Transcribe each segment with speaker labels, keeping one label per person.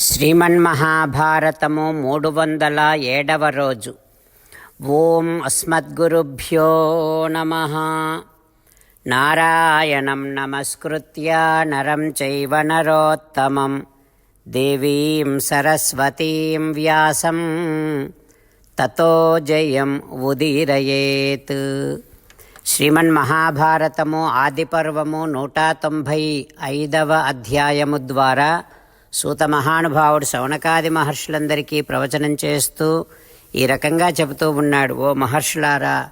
Speaker 1: శ్రీమన్మహాభారతము మూడు వందల ఏడవ రోజు ఓం అస్మద్గురుభ్యో నమ నారాయణం నమస్కృత్య నరం చైవ నరోత్తమం దేవీం సరస్వతీం వ్యాసం తతో జయం ఉదీరయేత్ శ్రీమన్మహాభారతము ఆదిపర్వము నూట తొంభై ఐదవ అధ్యాయము ద్వారా సూత మహానుభావుడు శౌనకాది మహర్షులందరికీ ప్రవచనం చేస్తూ ఈ రకంగా చెబుతూ ఉన్నాడు ఓ మహర్షులారా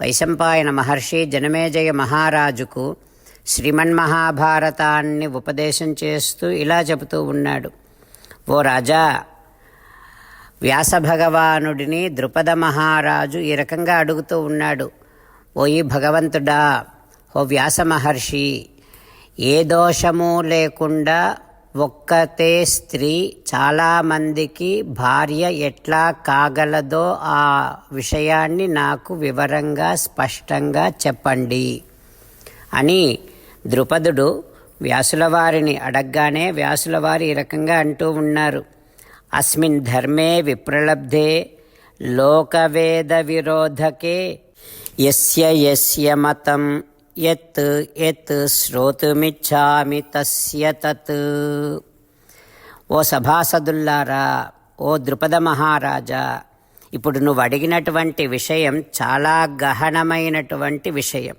Speaker 1: వైశంపాయన మహర్షి జనమేజయ మహారాజుకు శ్రీమన్మహాభారతాన్ని ఉపదేశం చేస్తూ ఇలా చెబుతూ ఉన్నాడు. ఓ రాజా వ్యాస భగవానుడిని ద్రుపద మహారాజు ఈ రకంగా అడుగుతూ ఉన్నాడు. ఓయి భగవంతుడా ఓ వ్యాస మహర్షి ఏ దోషము లేకుండా ఒక్కతే స్త్రీ చాలామందికి భార్య ఎట్లా కాగలదో ఆ విషయాన్ని నాకు వివరంగా స్పష్టంగా చెప్పండి అని ద్రుపదుడు వ్యాసుల వారిని అడగగానే వ్యాసుల వారు ఈ రకంగా అంటూ ఉన్నారు. అస్మిన్ ధర్మే విప్రలబ్ధే లోకవేద విరోధకే యస్య యస్య మతం యత్ యత్ శ్రోతుమిచ్చామి తస్య తత్. ఓ సభాసదుల్లారా ఓ ద్రుపద మహారాజా ఇప్పుడు నువ్వు అడిగినటువంటి విషయం చాలా గహనమైనటువంటి విషయం.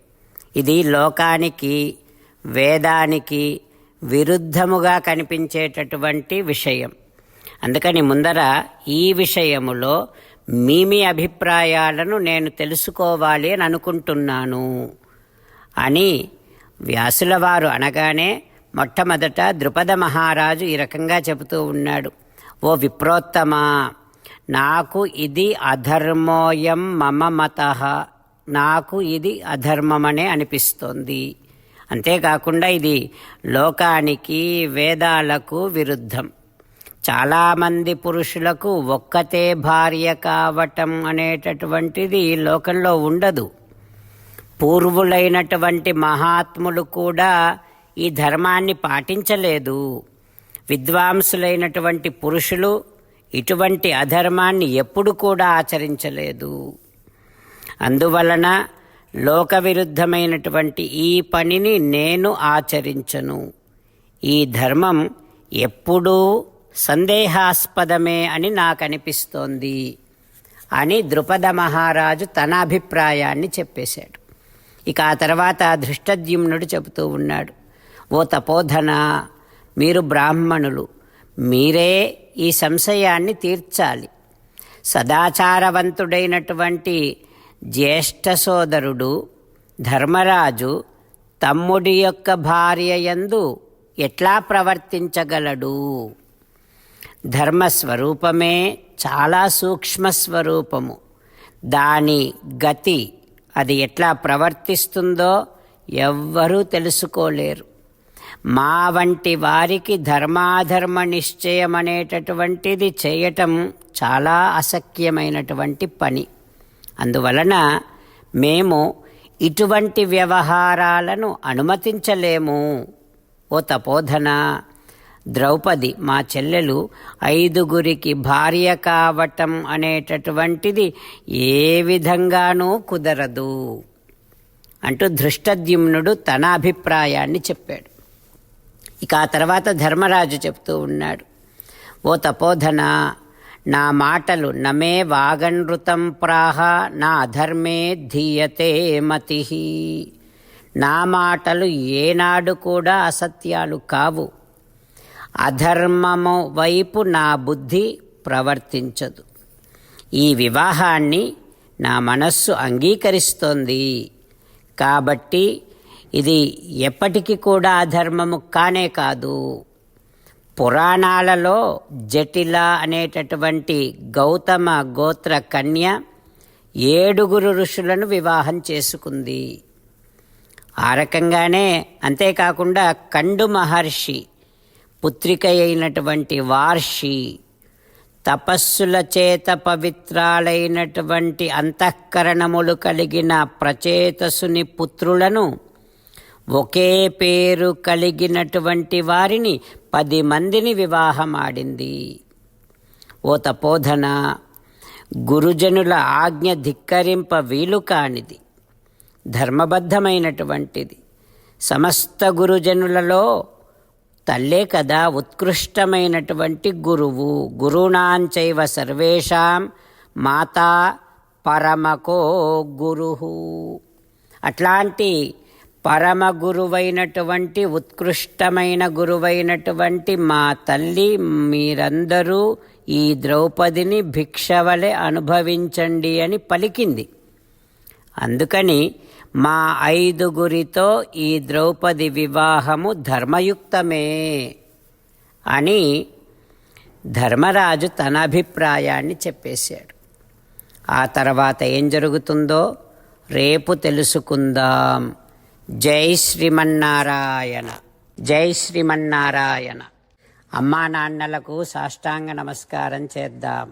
Speaker 1: ఇది లోకానికి వేదానికి విరుద్ధముగా కనిపించేటటువంటి విషయం. అందుకని ముందర ఈ విషయములో మీ మీ అభిప్రాయాలను నేను తెలుసుకోవాలి అని అనుకుంటున్నాను. అని వ్యాసులవారు అనగానే మొట్టమొదట ద్రుపద మహారాజు ఈ రకంగా చెబుతూ ఉన్నాడు. ఓ విప్రోత్తమా నాకు ఇది అధర్మోయం మమ మత. నాకు ఇది అధర్మమనే అనిపిస్తోంది. అంతేకాకుండా ఇది లోకానికి వేదాలకు విరుద్ధం. చాలామంది పురుషులకు ఒక్కతే భార్య కావటం అనేటటువంటిది ఈ లోకంలో ఉండదు. పూర్వులైనటువంటి మహాత్ములు కూడా ఈ ధర్మాన్ని పాటించలేదు. విద్వాంసులైనటువంటి పురుషులు ఇటువంటి అధర్మాన్ని ఎప్పుడు కూడా ఆచరించలేదు. అందువలన లోక విరుద్ధమైనటువంటి ఈ పనిని నేను ఆచరించను. ఈ ధర్మం ఎప్పుడూ సందేహాస్పదమే అని నాకు అనిపిస్తోంది అని ద్రుపద మహారాజు తన అభిప్రాయాన్ని చెప్పేశాడు. ఇక ఆ తర్వాత ధృష్టద్యుమ్నుడు చెబుతూ ఉన్నాడు ఓ తపోధన మీరు బ్రాహ్మణులు మీరే ఈ సంశయాన్ని తీర్చాలి. సదాచారవంతుడైనటువంటి జ్యేష్ఠ సోదరుడు ధర్మరాజు తమ్ముడి యొక్క భార్య యందు ఎట్లా ప్రవర్తించగలడు? ధర్మస్వరూపమే చాలా సూక్ష్మ స్వరూపము దాని గతి అది ఎట్లా ప్రవర్తిస్తుందో ఎవ్వరూ తెలుసుకోలేరు. మా వంటి వారికి ధర్మాధర్మ నిశ్చయం అనేటటువంటిది చేయటం చాలా అసఖ్యమైనటువంటి పని. అందువలన మేము ఇటువంటి వ్యవహారాలను అనుమతించలేము. ఓ తపోధన! ద్రౌపది మా చెల్లెలు ఐదుగురికి భార్య కావటం అనేటటువంటిది ఏ విధంగానూ కుదరదు అంటూ ధృష్టద్యుమ్నుడు తన అభిప్రాయాన్ని చెప్పాడు. ఇక ఆ తర్వాత ధర్మరాజు చెప్తూ ఉన్నాడు. ఓ తపోధన నా మాటలు నమే వాగనృతం ప్రాహ నా అధర్మే ధీయతే మతి. నా మాటలు ఏనాడు కూడా అసత్యాలు కావు. అధర్మము వైపు నా బుద్ధి ప్రవర్తించదు. ఈ వివాహాన్ని నా మనస్సు అంగీకరిస్తోంది. కాబట్టి ఇది ఎప్పటికీ కూడా అధర్మము కానే కాదు. పురాణాలలో జటిల అనేటటువంటి గౌతమ గోత్ర కన్య ఏడుగురు ఋషులను వివాహం చేసుకుంది. ఆ రకంగానే అంతేకాకుండా కండు మహర్షి పుత్రిక అయినటువంటి వార్షి తపస్సుల చేత పవిత్రాలైనటువంటి అంతఃకరణములు కలిగిన ప్రచేతసుని పుత్రులను ఒకే పేరు కలిగినటువంటి వారిని పది మందిని వివాహమాడింది. ఓ తపోధన గురుజనుల ఆజ్ఞ ధిక్కరింప వీలు కానిది ధర్మబద్ధమైనటువంటిది. సమస్త గురుజనులలో తల్లే కదా ఉత్కృష్టమైనటువంటి గురువు. గురుణాంచైవ సర్వేషాం మాతా పరమకో గురు. అట్లాంటి పరమ గురువైనటువంటి ఉత్కృష్టమైన గురువైనటువంటి మా తల్లి మీరందరూ ఈ ద్రౌపదిని భిక్షవలె అనుభవించండి అని పలికింది. అందుకని మా ఐదుగురితో ఈ ద్రౌపది వివాహము ధర్మయుక్తమే అని ధర్మరాజు తన అభిప్రాయాన్ని చెప్పేశాడు. ఆ తర్వాత ఏం జరుగుతుందో రేపు తెలుసుకుందాం. జై శ్రీమన్నారాయణ. జై శ్రీమన్నారాయణ. అమ్మా నాన్నలకు సాష్టాంగ నమస్కారం చేద్దాం.